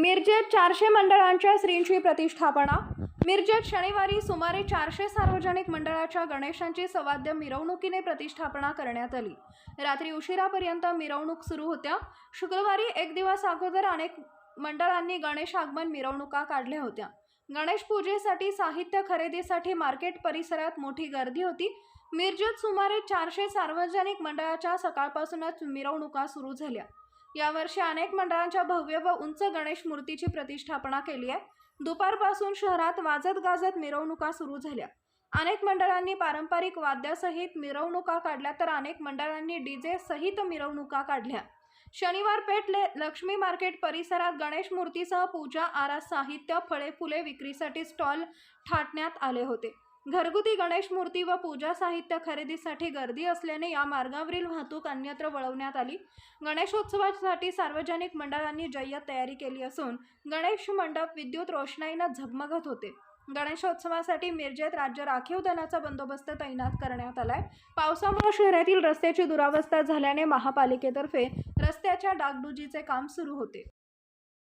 मिरजेत चारशे मंडळांच्या श्रींची प्रतिष्ठापना. मिरजेत शनिवारी सुमारे चारशे सार्वजनिक मंडळाच्या गणेशांची सवाद्य मिरवणुकीने प्रतिष्ठापना करण्यात आली. रात्री उशिरापर्यंत मिरवणूक सुरू होत्या. शुक्रवारी एक दिवस अगोदर अनेक मंडळांनी गणेश आगमन मिरवणुका काढल्या होत्या. गणेश पूजेसाठी साहित्य खरेदीसाठी मार्केट परिसरात मोठी गर्दी होती. मिरजेत सुमारे चारशे सार्वजनिक मंडळाच्या सकाळपासूनच मिरवणुका सुरू झाल्या. यावर्षी अनेक मंडळांच्या भव्य व उंच गणेश मूर्तीची प्रतिष्ठापना केली आहे. दुपारपासून शहरात वाजत गाजत मिरवणुका सुरू झाल्या. अनेक मंडळांनी पारंपरिक वाद्यासहित मिरवणुका काढल्या तर अनेक मंडळांनी डीजे सहित मिरवणुका काढल्या. शनिवार पेठले लक्ष्मी मार्केट परिसरात गणेश मूर्तीसह पूजा आरास साहित्य फळे फुले विक्रीसाठी स्टॉल ठाटण्यात आले होते. घरगुती गणेश मूर्ती व पूजा साहित्य खरेदीसाठी गर्दी असल्याने या मार्गावरील वाहतूक अन्यत्र वळवण्यात आली. गणेशोत्सवासाठी सार्वजनिक मंडळांनी जय्यत तयारी केली असून गणेश मंडप विद्युत रोषणाईनं झगमगत होते. गणेशोत्सवासाठी मिरजेत राज्य राखीव दलाचा बंदोबस्त तैनात करण्यात आलाय. पावसामुळे शहरातील रस्त्याची दुरावस्था झाल्याने महापालिकेतर्फे रस्त्याच्या डागडुजीचे काम सुरू होते.